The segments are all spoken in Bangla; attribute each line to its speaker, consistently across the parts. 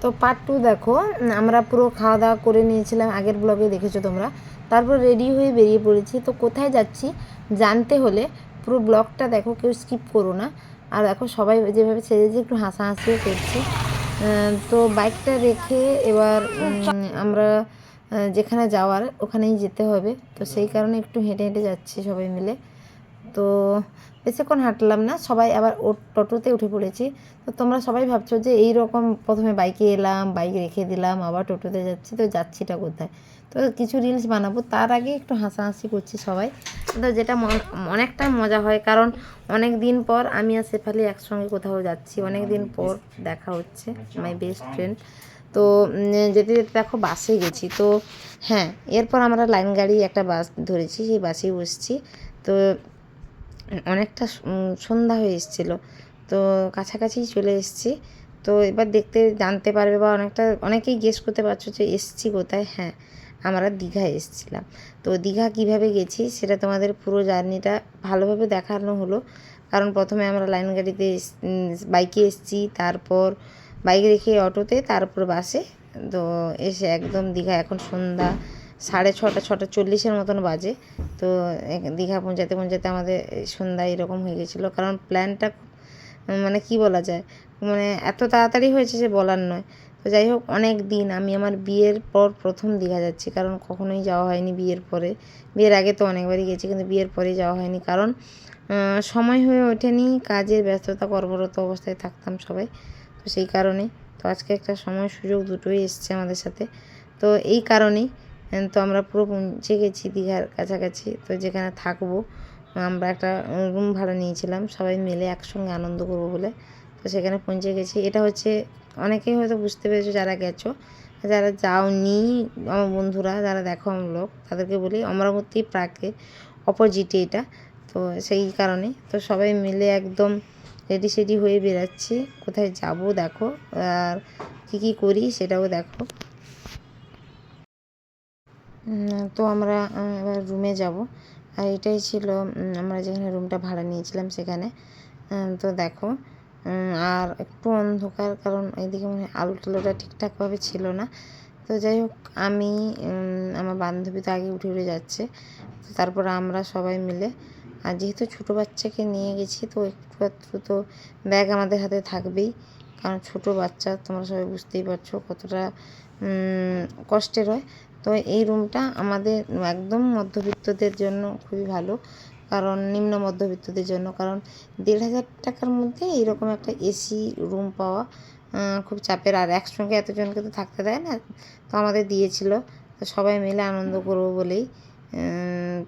Speaker 1: তো পার্ট টু দেখো, আমরা পুরো খাওয়া দাওয়া করে নিয়েছিলাম, আগের ব্লগে দেখেছ তোমরা। তারপর রেডি হয়ে বেরিয়ে পড়েছি। তো কোথায় যাচ্ছি জানতে হলে পুরো ব্লগটা দেখো, কেউ স্কিপ করো না। আর দেখো সবাই যেভাবে সেজেছে, একটু হাসাহাসিও করছি। তো বাইকটা রেখে এবার আমরা যেখানে যাওয়ার ওখানেই যেতে হবে। তো সেই কারণে একটু হেঁটে হেঁটে যাচ্ছি সবাই মিলে। তো বেশিক্ষণ হাঁটলাম না, সবাই আবার ও টোটোতে উঠে পড়েছি। তো তোমরা সবাই ভাবছ যে এই রকম প্রথমে বাইকে এলাম, বাইক রেখে দিলাম, আবার টোটোতে যাচ্ছি, তো যাচ্ছিটা কোথায়? তো কিছু রিলস বানাবো, তার আগে একটু হাসাহাসি করছি সবাই। তো যেটা অনেকটা মজা হয়, কারণ অনেক দিন পর আমি আর শেফালি একসঙ্গে কোথাও যাচ্ছি অনেক দিন পর দেখা হচ্ছে মাই বেস্ট ফ্রেন্ড তো যেতে যেতে দেখো বাসে গেছি, তো হ্যাঁ এরপর আমরা লাইন গাড়ি একটা বাস ধরেছি, সেই বাসেই বসছি। তো অনেকটা সন্ধ্যা হয়ে এসেছিল। তো কাছাকাছি চলে এসেছি। তো এবার দেখতে জানতে পারবে বা অনেকটা, অনেকেই গেস করতে পারছ যে এসছি কোথায়? হ্যাঁ আমরা দীঘায় এসেছিলাম। তো দীঘা কীভাবে গেছি সেটা তোমাদের পুরো জার্নিটা ভালোভাবে দেখানো হলো। কারণ প্রথমে আমরা লাইন গাড়িতে বাইকে এসেছি, তারপর বাইক রেখে অটোতে, তারপর বাসে তো এসে একদম দীঘা, এখন সন্ধ্যা। সাড়ে ছটা ছটা চল্লিশের মতন বাজে। তো দীঘা পৌঁছাতে পৌঁছাতে আমাদের সন্ধ্যা এরকম হয়ে গেছিল। কারণ প্ল্যানটা মানে কি বলা যায় মানে এত তাড়াতাড়ি হয়েছে যে বলার নয়। তো যাই হোক, অনেক দিন আমি আমার বিয়ের পর প্রথম দীঘা যাচ্ছি। কারণ কখনোই যাওয়া হয়নি বিয়ের পরে। বিয়ের আগে তো অনেকবারই গেছি, কিন্তু বিয়ের পরে যাওয়া হয়নি। কারণ সময় হয়ে ওঠেনি, কাজের ব্যস্ততা, কর্মরত অবস্থায় থাকতাম সবাই। তো সেই কারণে, তো আজকে একটা সময় সুযোগ দুটোই এসছে আমাদের সাথে। তো এই কারণেই তো আমরা পুরো পৌঁছে গেছি দীঘার কাছাকাছি। তো যেখানে থাকব, আমরা একটা রুম ভাড়া নিয়েছিলাম। সবাই মিলে একসঙ্গে আনন্দ করব বলে। তো সেখানে পৌঁছে গেছি। এটা হচ্ছে, অনেকেই হয়তো বুঝতে পেরেছ যারা গেছো। যারা যাওনি, আমার বন্ধুরা, যারা দেখো আমার লোক তাদেরকে বলি অমরাবতী প্রাকে অপোজিটে এটা। তো সেই কারণে, তো সবাই মিলে একদম রেডি সেডি হয়ে বেরাচ্ছি কোথায় যাব দেখো, আর কী কী করি সেটাও দেখো। তো আমরা এবার রুমে যাব। আর এটাই ছিল আমরা যেখানে রুমটা ভাড়া নিয়েছিলাম সেখানে। তো দেখো আর একটু অন্ধকার, কারণ এইদিকে মনে আলো টালোটা ঠিকঠাকভাবে ছিল না। তো যাই হোক, আমি আমার বান্ধবী তো আগে উঠে উঠে যাচ্ছে। তারপর আমরা সবাই মিলে, আর যেহেতু ছোটো বাচ্চাকে নিয়ে গেছি, তো একটু একটু তো ব্যাগ আমাদের হাতে থাকবেই। কারণ ছোটো বাচ্চা, তোমরা সবাই বুঝতেই পারছ কতটা কষ্টের হয়। তো এই রুমটা আমাদের একদম মধ্যবিত্তদের জন্য খুবই ভালো। কারণ নিম্ন মধ্যবিত্তদের জন্য। কারণ দেড় হাজার টাকার মধ্যে এইরকম একটা এসি রুম পাওয়া খুব চাপের। আর একসঙ্গে এতজনকে তো থাকতে দেয় না, তো আমাদের দিয়েছিল। তো সবাই মিলে আনন্দ করব বলেই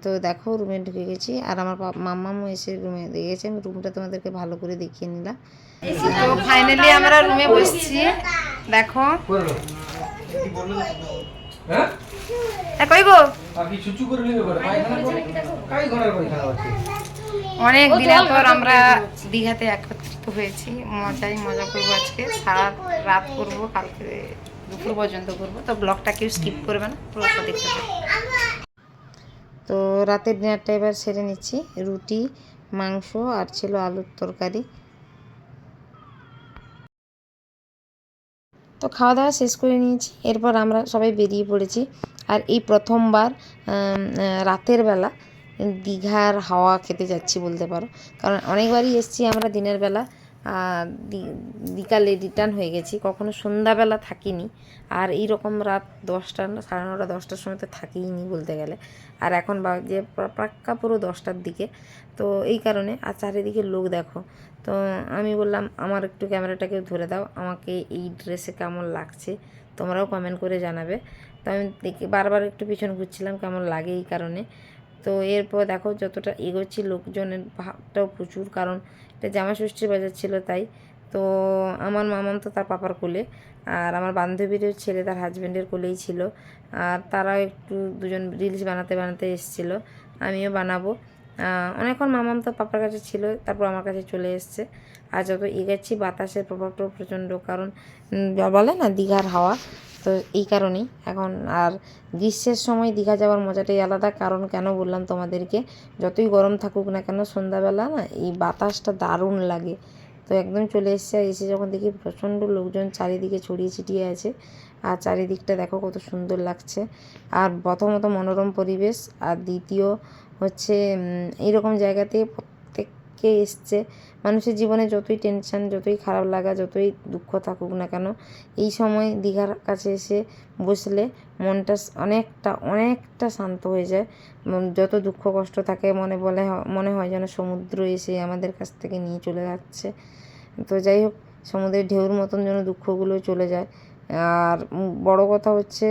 Speaker 1: তো দেখো রুমে ঢুকে গেছি। আর আমার মাম্মামও এসে রুমে দেখেছে আমি রুমটা তোমাদেরকে ভালো করে দেখিয়ে নিলাম। তো ফাইনালি আমরা রুমে বসছি। দেখো।
Speaker 2: হ্যাঁ?
Speaker 1: কই গো? অনেক দিনের পর আমরা দীঘাতে একত্রিত হয়েছি। মজাই মজা করব আজকে। সারা রাত করব কালকে দুপুর পর্যন্ত করব। তো ব্লগটা কেউ স্কিপ করবে না পুরোটা দেখতে পাবে তো রাতের ডিনারটা এবার সেরে নিচ্ছি। রুটি মাংস আর ছিল আলুর তরকারি। তো খাওয়া দাওয়া শেষ করে নিয়েছি। এরপর আমরা সবাই বেরিয়ে পড়েছি। আর এই প্রথমবার রাতের বেলা দীঘার হাওয়া খেতে যাচ্ছি বলতে পারো। কারণ অনেকবারই এসেছি আমরা দিনের বেলা বিকালে রিটার্ন হয়ে গেছি। কখনো সন্ধ্যাবেলা থাকিনি, আর এই রকম রাত দশটা সাড়ে নটা, দশটার সময় তো থাকিনি বলতে গেলে। আর এখন প্রা- পাক্কা পুরো দশটার দিকে। তো এই কারণে, আর চারিদিকে লোক দেখো। তো আমি বললাম, আমার একটু ক্যামেরাটাকে ধরে দাও। আমাকে এই ড্রেসে কেমন লাগছে, তোমরাও কমেন্ট করে জানাবে। আমি দেখি বারবার একটু পিছন ঘুরছিলাম, কেমন লাগে এই কারণে। তো এরপর দেখো যতটা এগোচ্ছি লোকজনের ভাবটাও প্রচুর, কারণ এটা জামা ষষ্ঠীর বাজার ছিল তাই। তো আমার মামাম তো তার পাপার কোলে, আর আমার বান্ধবীরও ছেলে তার হাজব্যান্ডের কোলেই ছিল। আর তারাও একটু দুজন রিলস বানাতে বানাতে এসেছিল, আমিও বানাবো। অনেকক্ষণ মামাম তো পাপার কাছে ছিল, তারপর আমার কাছে চলে এসছে। আর যত এগোচ্ছি বাতাসের প্রভাবটাও প্রচণ্ড, কারণ বলে না দীঘার হাওয়া তো এই কারণেই। এখন আর গ্রীষ্মের সময় দীঘা যাওয়ার মজাটাই আলাদা। কারণ কেন বললাম তোমাদেরকে? যতই গরম থাকুক না কেন সন্ধ্যাবেলা না এই বাতাসটা দারুণ লাগে। তো একদম চলে এসছে আর এসে যখন দেখি প্রচণ্ড লোকজন চারিদিকে ছড়িয়ে ছিটিয়ে আছে। আর চারিদিকটা দেখো কত সুন্দর লাগছে। আর প্রথমত মনোরম পরিবেশ। আর দ্বিতীয় হচ্ছে এইরকম জায়গাতে প্রত্যেককে এসছে? মানুষের জীবনে যতই টেনশন যতই খারাপ লাগা, যতই দুঃখ থাকুক না কেন, এই সময় দীঘার কাছে এসে বসলে মনটা অনেকটা অনেকটা শান্ত হয়ে যায়। যত দুঃখ কষ্ট থাকে মনে বলে মনে হয় যেন সমুদ্র এসে আমাদের কাছ থেকে নিয়ে চলে যাচ্ছে। তো যাই হোক, সমুদ্রের ঢেউর মতন যেন দুঃখগুলো চলে যায়। আর বড় কথা হচ্ছে,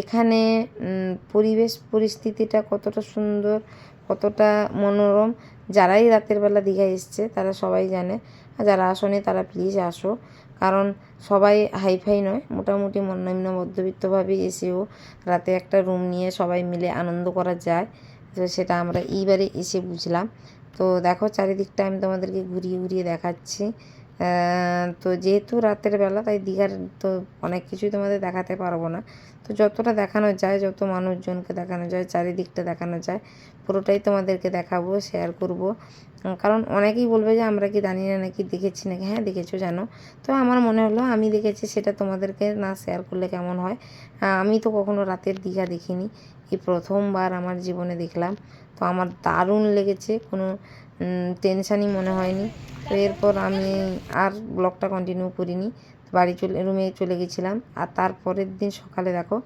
Speaker 1: এখানে পরিবেশ পরিস্থিতিটা কতটা সুন্দর, কতটা মনোরম যারাই রাতের বেলা দীঘায় এসছে, তারা সবাই জানে। আর যারা আসনে, তারা প্লিজ আসো। কারণ সবাই হাইফাই নয়, মোটামুটি মন- নিম্ন মধ্যবিত্তভাবে এসেও রাতে একটা রুম নিয়ে সবাই মিলে আনন্দ করা যায়। তো সেটা আমরা এইবারে এসে বুঝলাম। তো দেখো, চারিদিকটা আমি তোমাদেরকে ঘুরিয়ে ঘুরিয়ে দেখাচ্ছি। তো যেহেতু রাতের বেলা, তাই দীঘার তো অনেক কিছুই তোমাদের দেখাতে পারব না। তো যতটা দেখানো যায়, যত মানুষজনকে দেখানো যায়, চারিদিকটা দেখানো যায়, পুরোটাই তোমাদেরকে দেখাবো শেয়ার করব। কারণ অনেকেই বলবে যে, আমরা কি জানি না, নাকি দেখেছি নাকি? হ্যাঁ দেখেছ জানো। তো আমার মনে হলো, আমি দেখেছি, সেটা তোমাদেরকে না শেয়ার করলে কেমন হয়? আমি তো কখনো রাতের দীঘা দেখিনি। এই প্রথমবার আমার জীবনে দেখলাম। তো আমার দারুণ লেগেছে, কোনো টেনশানই মনে হয়নি। তো এরপর আমি আর ব্লগটা কন্টিনিউ করিনি। বাড়ি চলে, রুমে চলে গেছিলাম। আর তারপরের দিন সকালে দেখো,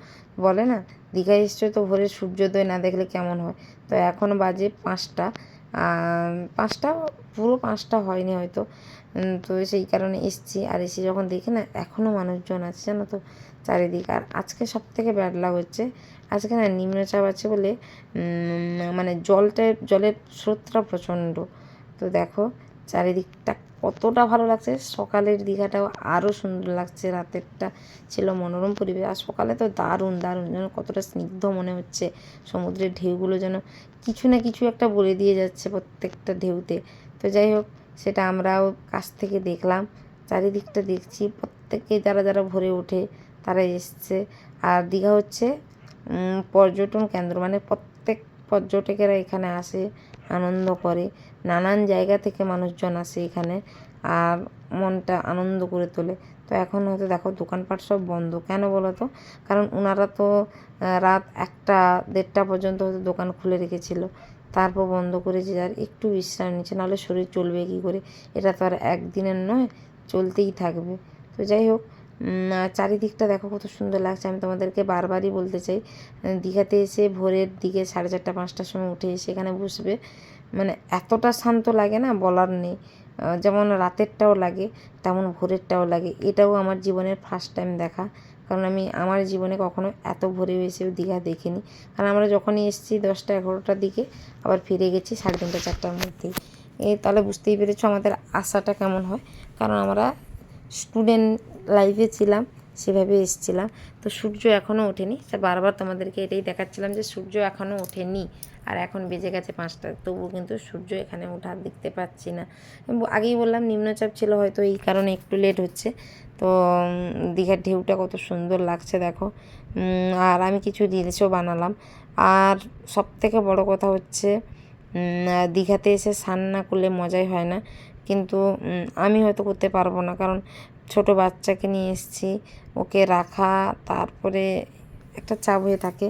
Speaker 1: বলে না, দীঘায় এসছো তো ভোরের সূর্যোদয় না দেখলে কেমন হয়? তো এখন বাজে পাঁচটা। পাঁচটা, পুরো পাঁচটা হয়নি হয়তো। তো সেই কারণে এসছি। আর এসে যখন দেখি না এখনও মানুষজন আছে জানো তো, চারিদিকে। আর আজকে সব থেকে ব্যাড লাগ হচ্ছে, আজকে না নিম্নচাপ আছে বলে মানে জলটা, জলের স্রোতটা প্রচণ্ড। তো দেখো চারিদিকটা কতটা ভালো লাগছে। সকালের দীঘাটাও আরও সুন্দর লাগছে। রাতেরটা ছিল মনোরম পরিবেশ। আর সকালে তো দারুণ দারুণ। যেন কতটা স্নিগ্ধ মনে হচ্ছে। সমুদ্রের ঢেউগুলো যেন কিছু না কিছু একটা বলে দিয়ে যাচ্ছে প্রত্যেকটা ঢেউতে। তো যাই হোক, সেটা আমরাও কাছ থেকে দেখলাম। চারিদিকটা দেখছি। প্রত্যেকে যারা যারা ভরে ওঠে, তারা এসছে। আর দীঘা হচ্ছে পর্যটন কেন্দ্র। মানে প্রত্যেক পর্যটকেরা এখানে আসে, আনন্দ করে। নানান জায়গা থেকে মানুষজন আসে এখানে আর মনটা আনন্দ করে তোলে। তো এখন হয়তো দেখো দোকানপাট সব বন্ধ। কেন বলো তো? কারণ ওনারা তো রাত একটা, দেড়টা পর্যন্ত হয়তো দোকান খুলে রেখেছিল। তারপর বন্ধ করেছে যার একটু বিশ্রাম নিচ্ছে, নাহলে শরীর চলবে কী করে? এটা তো আর একদিনের নয়, চলতেই থাকবে। তো যাই হোক চারিদিকটা দেখো কত সুন্দর লাগছে। আমি তোমাদেরকে বারবারই বলতে চাই দীঘাতে এসে ভোরের দিকে সাড়ে চারটা, পাঁচটার সময় উঠে এসে এখানে বসবে। মানে এতটা শান্ত লাগে না বলার নেই। যেমন রাতেরটাও লাগে, তেমন ভোরেরটাও লাগে। এটাও আমার জীবনের ফার্স্ট টাইম দেখা। কারণ আমি, আমার জীবনে কখনো এত ভোরে এসেও দীঘা দেখিনি। কারণ আমরা যখনই এসেছি দশটা এগারোটার দিকে, আবার ফিরে গেছি সাড়ে তিনটা, চারটার মধ্যেই। এ, তাহলে বুঝতেই পেরেছ আমাদের আশাটা কেমন হয়। কারণ আমরা স্টুডেন্ট লাইফে ছিলাম। সেভাবে এসেছিলাম। তো সূর্য এখনও ওঠেনি। তা বারবার তোমাদেরকে এটাই দেখাচ্ছিলাম যে সূর্য এখনও ওঠেনি আর এখন বেজে গেছে পাঁচটা। তবুও কিন্তু সূর্য এখানে ওঠা দেখতে পাচ্ছি না। আগেই বললাম, নিম্নচাপ ছিল হয়তো এই কারণে একটু লেট হচ্ছে। তো দীঘার ঢেউটা কত সুন্দর লাগছে দেখো। আর আমি কিছু রিলসও বানালাম। আর সব থেকে বড় কথা হচ্ছে দীঘাতে এসে স্নান না করলে মজাই হয় না। কিন্তু আমি হয়তো করতে পারব না। কারণ ছোট বাচ্চাকে নিয়ে এসেছি, ওকে রাখা, তারপরে একটা চাপ হয়ে থাকে।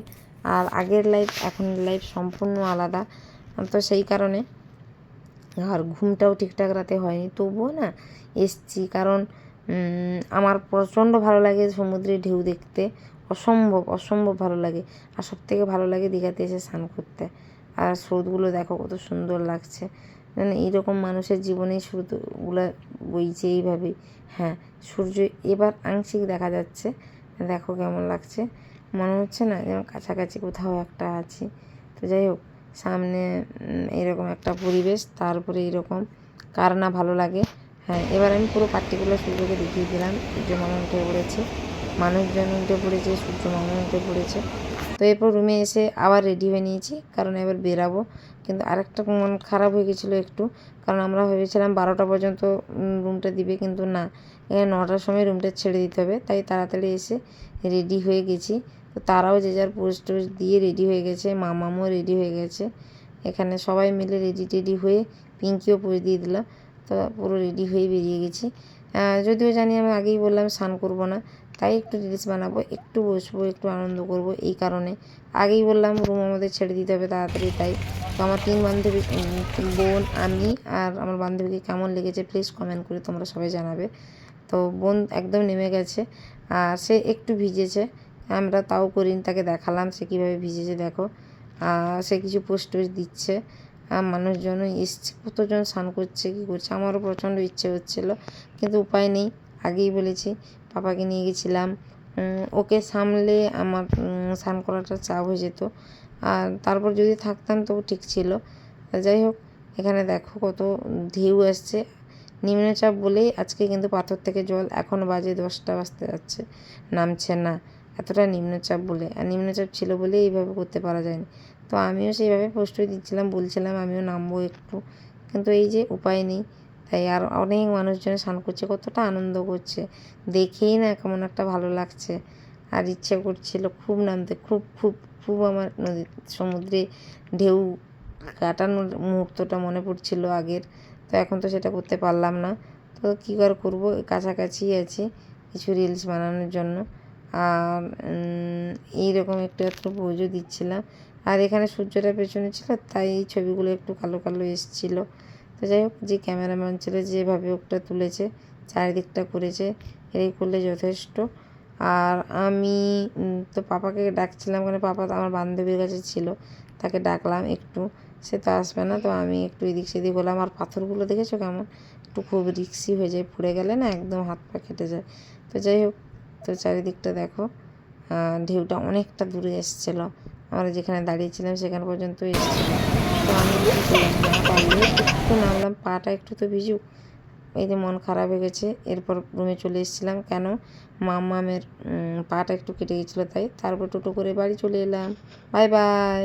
Speaker 1: আর আগের লাইফ এখন লাইফ সম্পূর্ণ আলাদা। তো সেই কারণে আর ঘুমটাও ঠিকঠাক রাতে হয়নি। তবুও না এসছি। কারণ আমার প্রচণ্ড ভালো লাগে সমুদ্রের ঢেউ দেখতে। অসম্ভব অসম্ভব ভালো লাগে। আর সব থেকে ভালো লাগে দীঘাতে এসে স্নান করতে। আর স্রোতগুলো দেখো কত সুন্দর লাগছে। মানে এইরকম মানুষের জীবনেই স্রোতগুলো বইছে এইভাবেই হ্যাঁ সূর্য এবার আংশিক দেখা যাচ্ছে। দেখো কেমন লাগছে। মনে হচ্ছে না যেন কাছাকাছি কোথাও একটা আছে। তো যাই হোক, সামনে এরকম একটা পরিবেশ, তারপরে এরকম কার না ভালো লাগে। হ্যাঁ এবার আমি পুরো পার্টিকুলার সূর্যকে দেখিয়ে দিলাম। সূর্য মামা উঠে পড়েছে। মানুষজন উঠে পড়েছে সূর্য মামা উঠে পড়েছে। তো এরপর রুমে এসে আবার রেডি হয়ে নিয়েছি, কারণ এবার বেরাবো। কিন্তু আরেকটা মন খারাপ হয়ে গেছিল একটু, কারণ আমরা ভেবেছিলাম বারোটা পর্যন্ত রুমটা দিবে, কিন্তু না। এখানে নটার সময় রুমটা ছেড়ে দিতে হবে, তাই তাড়াতাড়ি এসে রেডি হয়ে গেছি। তো তারাও যে যার পোস্ট টোস্ট দিয়ে রেডি হয়ে গেছে, মামামও রেডি হয়ে গেছে। এখানে সবাই মিলে রেডি টেডি হয়ে পিঙ্কিও পোজ দিয়ে দিলাম তো পুরো রেডি হয়ে বেরিয়ে গেছি। যদিও জানি আমি আগেই বললাম স্নান করব না তাই একটু রিলস বানাবো, একটু বসবো, একটু আনন্দ করব এই কারণে। আগেই বললাম, রুম আমাদের ছেড়ে দিতে হবে তাড়াতাড়ি, তাই তো আমার তিন বান্ধবী বোন, আমি আর আমার বান্ধবীকে কেমন লেগেছে প্লিজ কমেন্ট করে তোমরা সবাই জানাবে। তো বোন একদম নেমে গেছে আর সে একটু ভিজেছে, আমরা তাও করিনি, তাকে দেখালাম, সে কীভাবে ভিজেছে দেখো। আর সে কিছু পোস্ট টোস্ট দিচ্ছে মানুষজন এসছে, কতজন স্নান করছে, কী করছে, আমারও প্রচণ্ড ইচ্ছে হচ্ছিল, কিন্তু উপায় নেই। আগেই বলেছি, পাপাকে নিয়ে গেছিলাম। ওকে সামলে আমার স্নান করাটা চাপ হয়ে যেত। আর তারপর যদি থাকতাম তবু ঠিক ছিল। যাই হোক, এখানে দেখো কত ঢেউ আসছে। নিম্নচাপ বলেই আজকে কিন্তু পাথর থেকে জল এখন বাজে দশটা বাজতে যাচ্ছে, নামছে না। এতটা নিম্নচাপ বলে। আর নিম্নচাপ ছিল বলে এইভাবে করতে পারা যায়নি। তো আমিও সেইভাবে প্রস্তুতি দিচ্ছিলাম, বলছিলাম আমিও নামবো একটু। কিন্তু এই যে উপায় নেই তাই আর অনেক মানুষজন স্নান করছে, কতটা আনন্দ করছে। দেখেই না কেমন একটা ভালো লাগছে। আর ইচ্ছে করছিল খুব নামতে, খুব খুব খুব আমার নদী, সমুদ্রে ঢেউ কাটানোর মুহূর্তটা মনে পড়ছিল আগের। তো এখন তো সেটা করতে পারলাম না। তো কী আর করব? কাছাকাছি আছি কিছু রিলস বানানোর জন্য। আর এইরকম একটু একটু পোজও দিচ্ছিলাম। আর এখানে সূর্যটা পেছনে ছিল, তাই এই ছবিগুলো একটু কালো কালো এসেছিল। তো যাই হোক, যে ক্যামেরাম্যান ছিল, যেভাবে ওটা তুলেছে, চারিদিকটা করেছে এই করলে যথেষ্ট। আর আমি তো পাপাকে ডাকছিলাম কারণ পাপা তো আমার বান্ধবীর কাছে ছিল, তাকে ডাকলাম একটু। সে তো আসবে না, তো আমি একটু এদিক সেদিক হলাম। আর পাথরগুলো দেখেছ কেমন? একটু খুব রিক্সি হয়ে যায়, পড়ে গেলে না, একদম হাত পা কেটে যায়। তো যাই হোক, তো চারিদিকটা দেখো ঢেউটা অনেকটা দূরে এসেছিল। আমরা যেখানে দাঁড়িয়েছিলাম সেখানে পর্যন্ত এসেছিল। তো আমি একটু নামলাম পাটা একটু তো ভিজুক। এই যে মন খারাপ হয়ে গেছে, এরপর রুমে চলে এসেছিলাম কেন? মামামের পাটা একটু কেটে গেছিল তাই, তারপর টোটো করে বাড়ি চলে এলাম। Bye bye.